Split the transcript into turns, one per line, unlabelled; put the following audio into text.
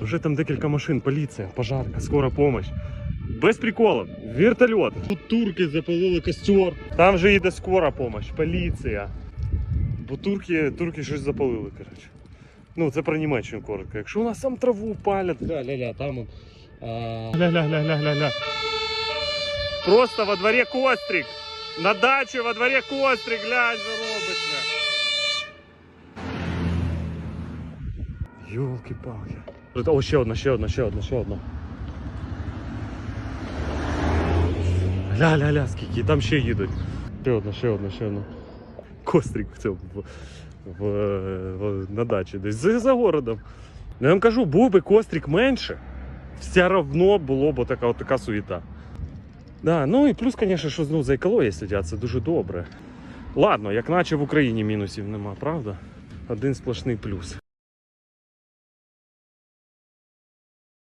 Вже там декілька машин, поліція, пожарка, скора помощь. Без приколів, вертольот. Тут турки запалили костер. Там вже їде скора помощь, поліція. Бо турки, турки щось запалили, коротше. Ну, це про Німеччину коротко. Якщо у нас там траву палять, ля-ля-ля, там Ля-ля-ля-ля-ля-ля. Просто во дворі кострик. На дачі во дворі кострик, глянь, що робиться. Йолки-палки. О, ще одна, ще одна, ще одна, ще одна. Ля-ля-ля, скільки, там ще їдуть. Ще одна, ще одна, ще одна. Кострик в цьому в, в, в- на дачі десь за, за городом. Ну, Я вам кажу, був би кострик менше, все равно було б така, така суєта. Да, ну і плюс, звісно, що ну, за екологію сидять, це дуже добре. Ладно, як наче в Україні мінусів нема, правда? Один сплошний плюс.